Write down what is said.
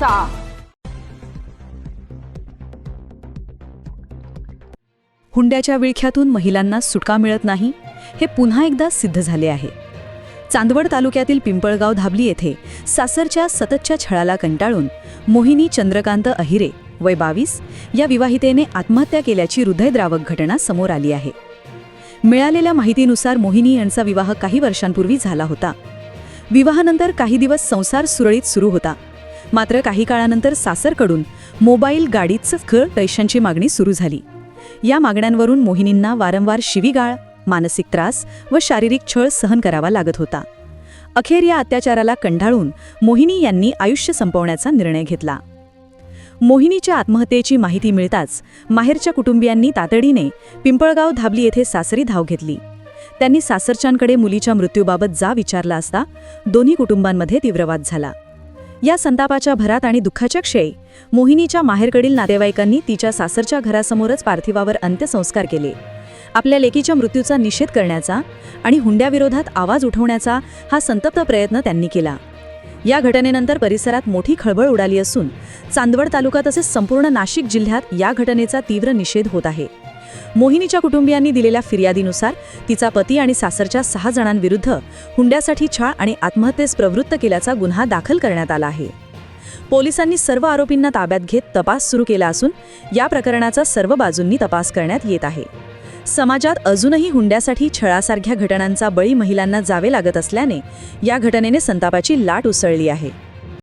करायचा हुंड्याच्या विळख्यातून महिलांना सुटका मिळत नाही हे पुन्हा एकदा सिद्ध झाले आहे. चांदवड तालुक्यातील पिंपळगाव धाबली येथे सासरच्या सततच्या छळाला कंटाळून मोहिनी चंद्रकांत अहिरे वय बावीस या विवाहितेने आत्महत्या केल्याची हृदयद्रावक घटना समोर आली आहे. मिळालेल्या माहितीनुसार मोहिनी यांचा विवाह काही वर्षांपूर्वी झाला होता. विवाहानंतर काही दिवस संसार सुरळीत सुरू होता. मात्र काही काळानंतर सासरकडून मोबाईल गाडीचं खळ पैशांची मागणी सुरू झाली. या मागण्यांवरून मोहिनींना वारंवार शिवीगाळ मानसिक त्रास व शारीरिक छळ सहन करावा लागत होता. अखेर या अत्याचाराला कंढाळून मोहिनी यांनी आयुष्य संपवण्याचा निर्णय घेतला. मोहिनीच्या आत्महत्येची माहिती मिळताच माहेरच्या कुटुंबियांनी तातडीने पिंपळगाव धाबली येथे सासरी धाव घेतली. त्यांनी सासरच्यांकडे मुलीच्या मृत्यूबाबत जा विचारला असता दोन्ही कुटुंबांमध्ये तीव्रवाद झाला. या संतापाच्या भरात आणि दुःखाच्या क्षयी मोहिनीच्या माहेरकडील नातेवाईकांनी तिच्या सासरच्या घरासमोरच पार्थिवावर अंत्यसंस्कार केले. आपल्या लेकीच्या मृत्यूचा निषेध करण्याचा आणि हुंड्याविरोधात आवाज उठवण्याचा हा संतप्त प्रयत्न त्यांनी केला. या घटनेनंतर परिसरात मोठी खळबळ उडाली असून चांदवड तालुका तसेच संपूर्ण नाशिक जिल्ह्यात या घटनेचा तीव्र निषेध होत आहे. मोहिनीच्या कुटुंबियांनी दिलेल्या फिर्यादीनुसार तिचा पती आणि सासरच्या सहा जणांविरुद्ध हुंड्यासाठी छाळ आणि आत्महत्येस प्रवृत्त केल्याचा गुन्हा दाखल करण्यात आला आहे. पोलिसांनी सर्व आरोपींना ताब्यात घेत तपास सुरू केला असून या प्रकरणाचा सर्व बाजूंनी तपास करण्यात येत आहे. समाजात अजूनही हुंड्यासाठी छळासारख्या घटनांचा बळी महिलांना जावे लागत असल्याने या घटनेने संतापाची लाट उसळली आहे.